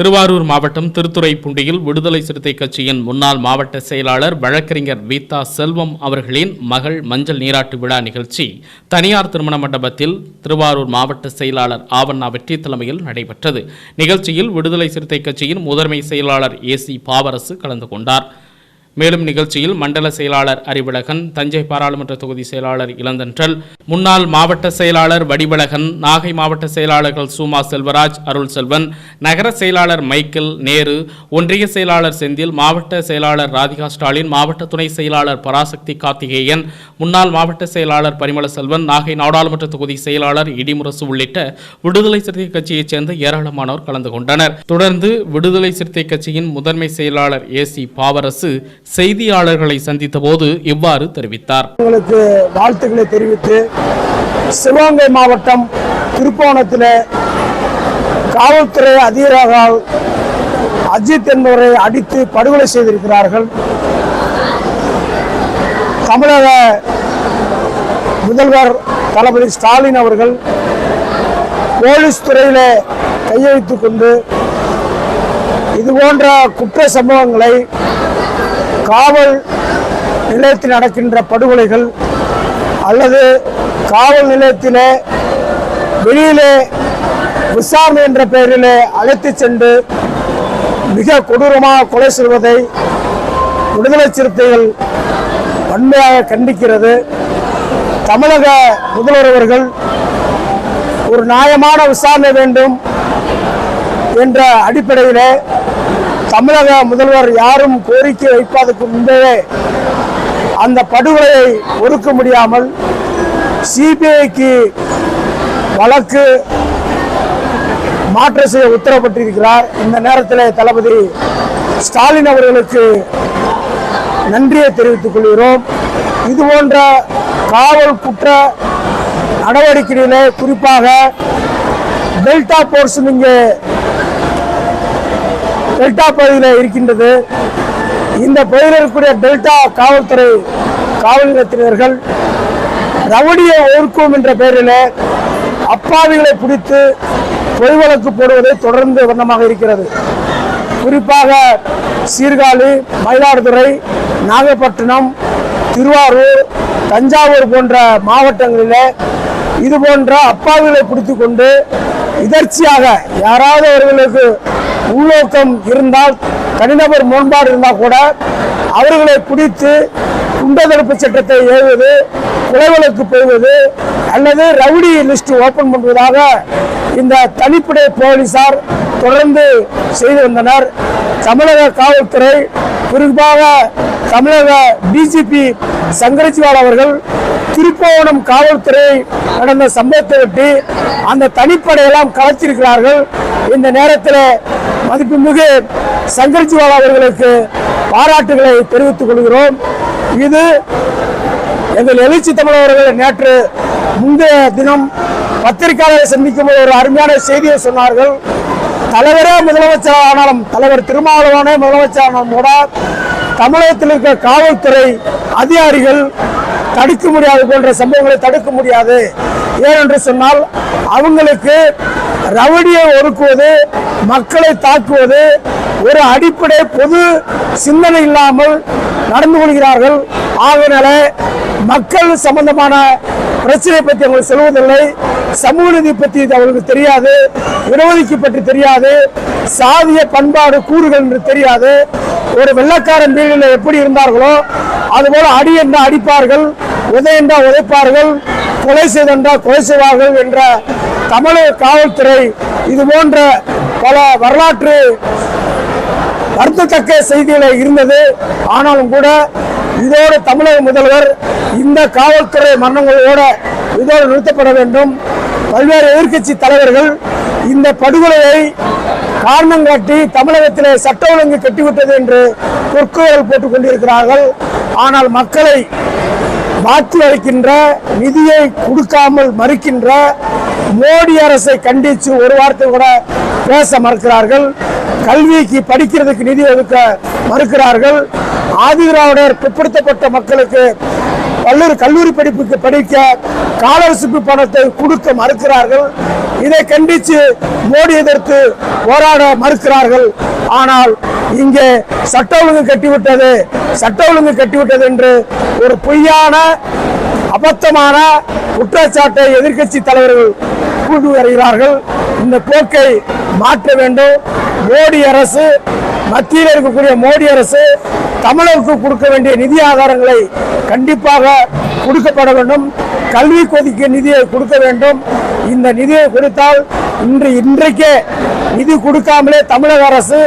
திருவாரூர் மாவட்டம் திருத்துறைப்பூண்டியில் விடுதலை சிறுத்தை கட்சியின் முன்னாள் மாவட்ட செயலாளர் வழக்கறிஞர் வீதா செல்வம் அவர்களின் மகள் மஞ்சள் நீராட்டு விழா நிகழ்ச்சி தனியார் திருமண மண்டபத்தில் திருவாரூர் மாவட்ட செயலாளர் ஆவண்ணா வெற்றி தலைமையில் நடைபெற்றது. நிகழ்ச்சியில் விடுதலை சிறுத்தை கட்சியின் முதன்மை செயலாளர் ஏசி பாவரசு கலந்து கொண்டார். மேலும் நிகழ்ச்சியில் மண்டல செயலாளர் அறிவிலகன் தஞ்சை பாராளுமன்ற தொகுதி செயலாளர் இளந்தன்றல் முன்னாள் மாவட்ட செயலாளர் வடிவழகன் நாகை மாவட்ட செயலாளர்கள் சூமா செல்வராஜ் அருள் செல்வன் நகர செயலாளர் மைக்கேல் நேரு ஒன்றிய செயலாளர் செந்தில் மாவட்ட செயலாளர் ராதிகா ஸ்டாலின் மாவட்ட துணை செயலாளர் பராசக்தி கார்த்திகேயன் முன்னாள் மாவட்ட செயலாளர் பரிமள செல்வன் நாகை நாடாளுமன்ற தொகுதி செயலாளர் இடிமுரசு உள்ளிட்ட விடுதலை சிறுத்தை கட்சியைச் சேர்ந்த ஏராளமானோர் கலந்து கொண்டனர். தொடர்ந்து விடுதலை சிறுத்தை கட்சியின் முதன்மை செயலாளர் ஏசி பாவரசு செய்தியாளர்களை சந்தித்த போது இவ்வாறு தெரிவித்தார். உங்களுக்கு வாழ்த்துக்களை தெரிவித்து சிவகங்கை மாவட்டம் திருப்போணத்தில் காவல்துறை அதிகாரிகள் அஜித் என்பவரை அடித்து படுகொலை செய்திருக்கிறார்கள். தமிழக முதல்வர் தளபதி ஸ்டாலின் அவர்கள் போலீஸ் துறையில் கையெழுத்து கொண்டு இது போன்ற குற்ற சம்பவங்களை காவல் நிலையத்தில் நடக்கின்ற படுகொலைகள் அல்லது காவல் நிலையத்திலே வெளியிலே விசாரணை என்ற பெயரிலே அழைத்து சென்று மிக கொடூரமாக கொலை செய்வதை விடுதலை சிறுத்தைகள் வன்மையாக கண்டிக்கிறது. தமிழக முதல்வர் அவர்கள் ஒரு நியாயமான விசாரணை வேண்டும் என்ற அடிப்படையிலே தமிழக முதல்வர் யாரும் கோரிக்கை வைப்பதற்கு முன்பே அந்த படுகொலையை ஒடுக்க முடியாமல் சிபிஐக்கு வழக்கு மாற்ற செய்ய உத்தரவிட்டிருக்கிறார். இந்த நேரத்தில் தளபதி ஸ்டாலின் அவர்களுக்கு நன்றியை தெரிவித்துக் கொள்கிறோம். இது போன்ற காவல் குற்ற நடவடிக்கைகளிலே குறிப்பாக டெல்டா போர்ஸ் இங்கே டெல்டா பகுதியில் இருக்கின்றது. இந்த பகுதியில் இருக்கக்கூடிய டெல்டா காவல்துறை காவல் நிலையத்தினர்கள் ரவுடியை ஒடுக்கும் என்ற பெயரில் அப்பாவிகளை பிடித்து பொய் வழக்கு போடுவதை தொடர்ந்து வண்ணமாக இருக்கிறது. குறிப்பாக சீர்காழி மயிலாடுதுறை நாகப்பட்டினம் திருவாரூர் தஞ்சாவூர் போன்ற மாவட்டங்களில் இது போன்ற அப்பாவிகளை பிடித்து கொண்டு இதர்ச்சியாக யாராவது அவர்களுக்கு உள்நோக்கம் இருந்தால் தனிநபர் முரண்பாடு இருந்தால் கூட அவர்களை பிடித்து குண்டதடுப்பு சட்டத்தை ஏவுவது கொலை போவது அல்லது ரவுடி லிஸ்ட் ஓபன் பண்ணுவதாக இந்த தனிப்படை போலீசார் தொடர்ந்து செய்து வந்தனர். தமிழக காவல்துறை குறிப்பாக தமிழக டிஜிபி சங்கரஜிவால் அவர்கள் திருப்போணம் காவல்துறை நடந்த சம்பவத்தை ஒட்டி அந்த தனிப்படையெல்லாம் கலைச்சிருக்கிறார்கள் இந்த நேரத்தில் மதிப்புமிகு சங்கர்ஜிவால் அவர்களுக்கு பாராட்டுகளை தெரிவித்துக் கொள்கிறோம். இது எங்கள் எழுச்சி தமிழர்கள் நேற்று முந்தைய தினம் பத்திரிகையாளரை சந்திக்கும் போது ஒரு அருமையான செய்தியை சொன்னார்கள். தலைவரே முதலமைச்சர் ஆனாலும் தலைவர் திருமாவளவனே முதலமைச்சர் ஆனாலும் கூட தமிழகத்தில் இருக்க காவல்துறை அதிகாரிகள் தடுக்க முடியாது போன்ற சம்பவங்களை தடுக்க முடியாது. ஏனென்று சொன்னால் அவங்களுக்கு ரவுடியை ஒடுக்குவது மக்களை தாக்குவது ஒரு அடிப்படை பொது சிந்தனை இல்லாமல் நடந்து கொள்கிறார்கள். ஆகினால மக்கள் சம்பந்தமான பிரச்சனை பற்றி அவங்களுக்கு சொல்வதில்லை. சமூக நீதி பற்றி அவர்களுக்கு தெரியாது. விரோதிக்கு பற்றி தெரியாது. சாதிய பண்பாடு கூறுகள் என்று தெரியாது. ஒரு வெள்ளக்காரன் வீடுகளில் எப்படி இருந்தார்களோ அதுபோல அடி என்றால் அடிப்பார்கள் உதை என்றால் உதைப்பார்கள் கொலை செய்தென்றால் கொலை செய்வார்கள் என்ற தமிழக காவல்துறை இது போன்ற பல வரலாற்று வருத்தத்தக்க செய்திகளை இருந்தது. ஆனாலும் கூட இதோடு தமிழக முதல்வர் இந்த காவல்துறை மரணங்களோட இதோடு நிறுத்தப்பட வேண்டும். பல்வேறு எதிர்க்கட்சி தலைவர்கள் இந்த படுகொலையை காரணம் காட்டி தமிழகத்திலே சட்ட ஒழுங்கு கட்டிவிட்டது என்று பொற்குகள் போட்டுக் கொண்டிருக்கிறார்கள். ஆனால் மக்களை வாக்கு அளிக்கின்ற நிதியை கொடுக்காமல் மறுக்கின்ற மோடி அரசை கண்டித்து ஒரு வார்த்தை கூட பேச மறுக்கிறார்கள். கல்விக்கு படிக்கிறதுக்கு நிதி ஒதுக்க மறுக்கிறார்கள். ஆதிதிராவிடர் பிற்படுத்தப்பட்ட மக்களுக்கு பல்லூர் கல்லூரி படிப்புக்கு படிக்க ஸ்காலர்ஷிப் பணத்தை கொடுக்க மறுக்கிறார்கள். இதை கண்டித்து மோடி எதிர்த்து போராட மறுக்கிறார்கள். ஆனால் இங்கே சட்ட ஒழுங்கு கட்டிவிட்டது சட்ட ஒழுங்கு கட்டிவிட்டது என்று ஒரு பொய்யான அபத்தமான குற்றச்சாட்டை எதிர்க்கட்சி தலைவர்கள் கூண்டு வருகிறார்கள். இந்த போக்கை மாற்ற வேண்டும். மோடி அரசு மத்தியில் இருக்கக்கூடிய மோடி அரசு தமிழருக்கு கொடுக்க வேண்டிய நிதி ஆதாரங்களை கண்டிப்பாக கொடுக்கப்பட வேண்டும். கல்வி கொதிக்கு நிதியை கொடுக்க வேண்டும். இந்த நிதியை கொடுத்தால் இன்று இன்றைக்கே நிதி கொடுக்காமலே தமிழக அரசு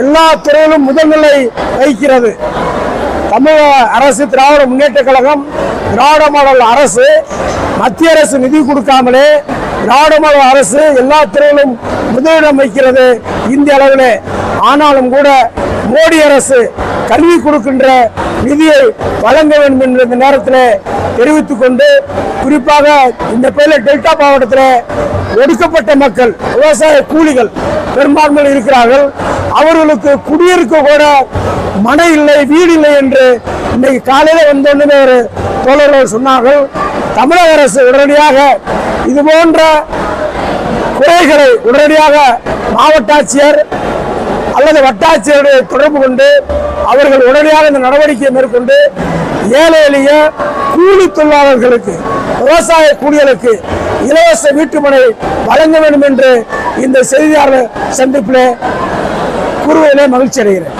எல்லா துறையிலும் முதல்நிலை வகிக்கிறது. தமிழக அரசு திராவிட முன்னேற்ற கழகம் திராவிட மாடல் அரசு மத்திய அரசு நிதி கொடுக்காமலே திராவிட மாடல் அரசு எல்லா துறையிலும் முதலிடம் வைக்கிறது இந்திய அளவிலே. ஆனாலும் கூட மோடி அரசு கல்வி கொடுக்கின்ற நிதியை வழங்க வேண்டும் என்ற இந்த நேரத்தில் தெரிவித்துக் கொண்டு குறிப்பாக இந்த பேரில் டெல்டா மாவட்டத்தில் ஒடுக்கப்பட்ட மக்கள் விவசாய கூலிகள் பெரும்பான்மையில் இருக்கிறார்கள். அவர்களுக்கு குடியிருக்க கூட மனை இல்லை வீடு இல்லை என்று இன்னைக்கு காலையில் வந்தோன்னு ஒரு தோழர்கள் சொன்னார்கள். தமிழக அரசு உடனடியாக இது போன்ற குறைகளை உடனடியாக மாவட்ட ஆட்சியர் அல்லது வட்டாட்சியருடைய தொடர்பு கொண்டு அவர்கள் உடனடியாக இந்த நடவடிக்கையை மேற்கொண்டு ஏழை எளிய கூலி தொழிலாளர்களுக்கு விவசாய கூலிகளுக்கு இலவச வீட்டுமனை வழங்க வேண்டும் என்று இந்த செய்தியாளர் சந்திப்பிலே கூறுவதிலே மகிழ்ச்சி அடைகிறேன்